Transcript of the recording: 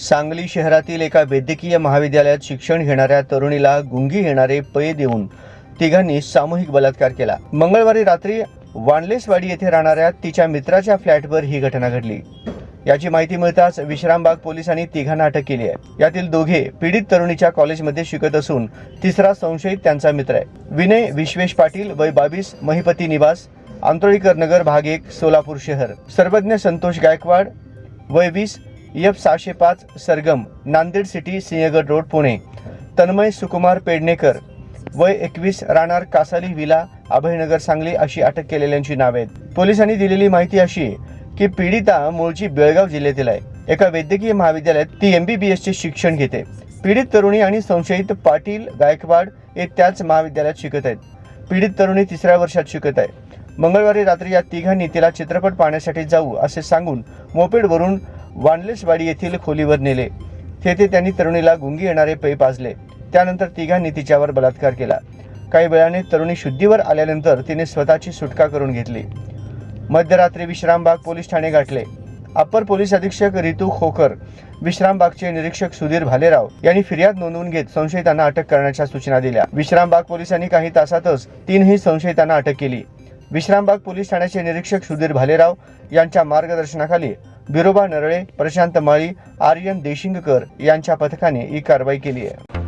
सांगली शहरातील एका वैद्यकीय महाविद्यालयात शिक्षण घेणाऱ्या तरुणीला गुंगी येणारे पै देऊन तिघांनी सामूहिक बलात्कार केला. मंगळवारी रात्री वाणलेसवाडी येथे राहणाऱ्या तिच्या मित्राच्या फ्लॅटवर ही घटना घडली. याची माहिती मिळताच विश्रामबाग पोलिसांनी तिघांना अटक केली आहे. यातील दोघे पीडित तरुणीच्या कॉलेजमध्ये शिकत असून तिसरा संशयित त्यांचा मित्र आहे. विनय विश्वेश पाटील वय बावीस महिपती निवास आंतोळीकर नगर भाग एक सोलापूर शहर. सर्वज्ञ संतोष गायकवाड वय वीस एफ सहाशे पाच सरगम नांदेड सिटी सिंहगड रोड पुणे. तन्मय सुकुमार पेडणेकर. वय एकवीस राहणार कासाली विला अभयनगर सांगली अशी अटक केलेल्यांची नावे आहेत. पोलिसांनी दिलेली माहिती अशी आहे की पीडिता मूळची बेळगाव जिल्ह्यातील आहे. एका वैद्यकीय महाविद्यालयात ती एम बी बी एसचे शिक्षण घेते. पीडित तरुणी आणि संशयित पाटील गायकवाड हे त्याच महाविद्यालयात शिकत आहेत. पीडित तरुणी तिसऱ्या वर्षात शिकत आहे. मंगळवारी रात्री या तिघांनी तिला चित्रपट पाहण्यासाठी जाऊ असे सांगून मोपेडवरून वानलेसवाडी येथील खोलीवर नेले. तेथे त्यांनी तरुणीला गुंगी येणारे पै पाजले. त्यानंतर तिघांनी तिच्यावर बलात्कार केला. काही वेळाने तरुणी शुद्धीवर आल्यानंतर तिने स्वतःची सुटका करून घेतली. मध्यरात्री विश्रामबाग पोलीस ठाणे गाठले. अप्पर पोलीस अधीक्षक रितू खोकर विश्रामबागचे निरीक्षक सुधीर भालेराव यांनी फिर्याद नोंदवून घेत संशयितांना अटक करण्याच्या सूचना दिल्या. विश्रामबाग पोलिसांनी काही तासातच तीनही संशयितांना अटक केली. विश्रामबाग पोलीस ठाण्याचे निरीक्षक सुधीर भालेराव यांच्या मार्गदर्शनाखाली बिरोबा नरळे प्रशांत माळी आर्यन देशिंगकर यांच्या पथकाने ही कारवाई केली आहे.